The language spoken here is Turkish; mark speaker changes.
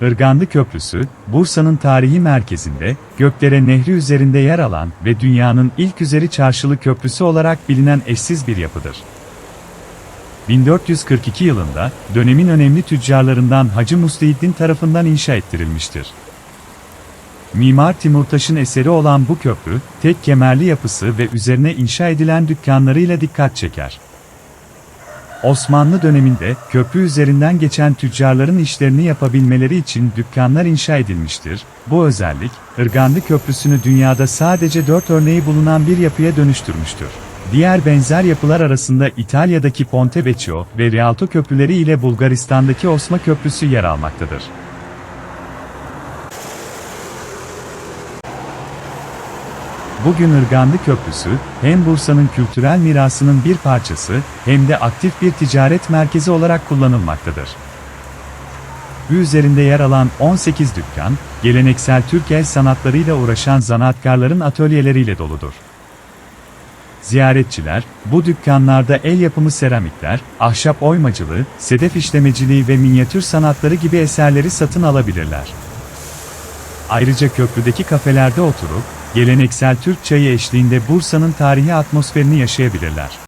Speaker 1: Irgandı Köprüsü, Bursa'nın tarihi merkezinde, Gökdere Nehri üzerinde yer alan ve dünyanın ilk üzeri çarşılı köprüsü olarak bilinen eşsiz bir yapıdır. 1442 yılında, dönemin önemli tüccarlarından Hacı Muslihiddin tarafından inşa ettirilmiştir. Mimar Timurtaş'ın eseri olan bu köprü, tek kemerli yapısı ve üzerine inşa edilen dükkanlarıyla dikkat çeker. Osmanlı döneminde köprü üzerinden geçen tüccarların işlerini yapabilmeleri için dükkanlar inşa edilmiştir. Bu özellik, Irgandi Köprüsü'nü dünyada sadece 4 örneği bulunan bir yapıya dönüştürmüştür. Diğer benzer yapılar arasında İtalya'daki Ponte Vecchio ve Rialto köprüleri ile Bulgaristan'daki Osma Köprüsü yer almaktadır. Bugün Irgandi Köprüsü, hem Bursa'nın kültürel mirasının bir parçası, hem de aktif bir ticaret merkezi olarak kullanılmaktadır. Bu üzerinde yer alan 18 dükkan, geleneksel Türk el sanatlarıyla uğraşan zanaatkarların atölyeleriyle doludur. Ziyaretçiler, bu dükkanlarda el yapımı seramikler, ahşap oymacılığı, sedef işlemeciliği ve minyatür sanatları gibi eserleri satın alabilirler. Ayrıca köprüdeki kafelerde oturup, geleneksel Türk çayı eşliğinde Bursa'nın tarihi atmosferini yaşayabilirler.